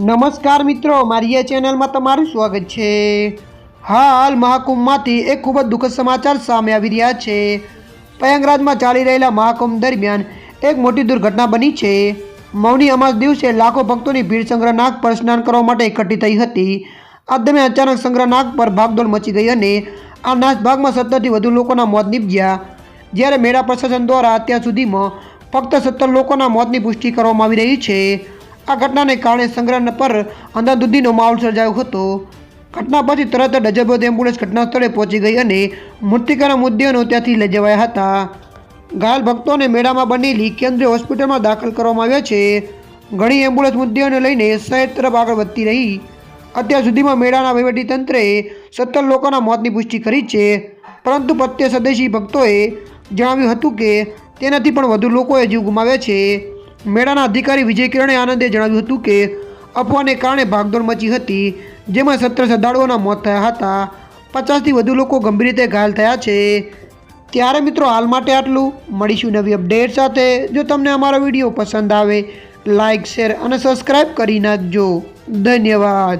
નમસ્કાર મિત્રો, મારી આ ચેનલમાં તમારું સ્વાગત છે. હાલ મહાકુંભમાંથી એક ખૂબ જ દુઃખદ સમાચાર સામે આવી રહ્યા છે. પ્રયાગરાજમાં ચાલી રહેલા મહાકુંભ દરમિયાન એક મોટી દુર્ઘટના બની છે. મૌની અમાસ દિવસે લાખો ભક્તોની ભીડ સંગ્રહનાગ પર સ્નાન કરવા માટે એકઠી થઈ હતી. આ દરમિયાન અચાનક સંગ્રહનાગ પર ભાગદોડ મચી ગઈ અને આ નાસભાગમાં સત્તરથી વધુ લોકોના મોત નીપજ્યા. જ્યારે મેળા પ્રશાસન દ્વારા અત્યાર સુધીમાં ફક્ત સત્તર લોકોના મોતની પુષ્ટિ કરવામાં આવી રહી છે. આ ઘટનાને કારણે સંગ્રહ પર અંધાધુંધીનો માહોલ સર્જાયો હતો. ઘટના પછી તરત જ ડઝબોદ એમ્બ્યુલન્સ ઘટના સ્થળે પહોંચી ગઈ અને મૃતિકાના મુદ્દેઓનો ત્યાંથી લઈ જવાયા હતા. ઘાયલ ભક્તોને મેળામાં બનેલી કેન્દ્રીય હોસ્પિટલમાં દાખલ કરવામાં આવ્યા છે. ઘણી એમ્બ્યુલન્સ મુદ્દેઓને લઈને શહેર તરફ આગળ વધતી રહી. અત્યાર સુધીમાં મેળાના વહીવટીતંત્રએ સત્તર લોકોના મોતની પુષ્ટિ કરી છે. પરંતુ પ્રત્યે સ્વદેશી ભક્તોએ જણાવ્યું હતું કે તેનાથી પણ વધુ લોકોએ જીવ ગુમાવ્યા છે. મેળાના અધિકારી વિજય કિરણે આનંદે જણાવ્યું હતું કે અફવાને કારણે ભાગદોડ મચી હતી, જેમાં સત્તર શ્રદ્ધાળુઓના મોત થયા હતા. પચાસથી વધુ લોકો ગંભીર રીતે ઘાયલ થયા છે. ત્યારે મિત્રો, હાલ માટે આટલું. મળીશું નવી અપડેટ સાથે. જો તમને અમારો વીડિયો પસંદ આવે લાઇક શેર અને સબસ્ક્રાઈબ કરી નાખજો. ધન્યવાદ.